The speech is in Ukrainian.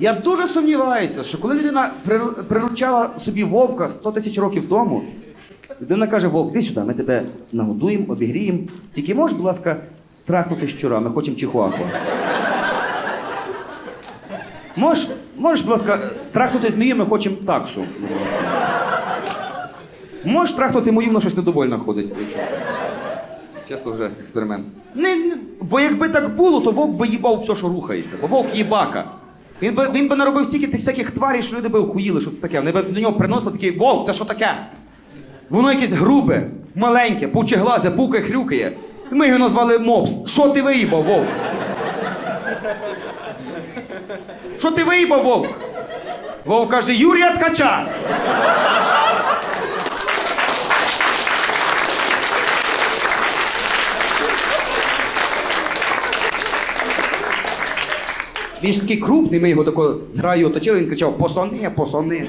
Я дуже сумніваюся, що коли людина приручала собі вовка 100 тисяч років тому, людина каже: Вовк, іди сюди, ми тебе нагодуємо, обігріємо. Тільки можеш, будь ласка, трахнути щура, ми хочемо чихуахуа. Можеш, можеш, будь ласка, трахнути змію, ми хочемо таксу. Будь ласка. Можеш трахнути мою, воно щось недовольно ходить. Чесно вже експеримент. Не, не- бо якби так було, то вовк би їбав все, що рухається. Бо вовк їбака. Він би, він би наробив стільки тих всяких тварів, що люди би охуїли, що це таке. Вони б до нього приносили такий вовк, це що таке? Воно якесь грубе, маленьке, пучеглазе, пукає, хрюкає. Ми його назвали мопс. Що ти виїбав, вовк? Що ти виїбав, вовк? Вовк каже, Юрія Ткача. Він ж такий крупний, ми його тако з граю оточили, він кричав: посони, посони.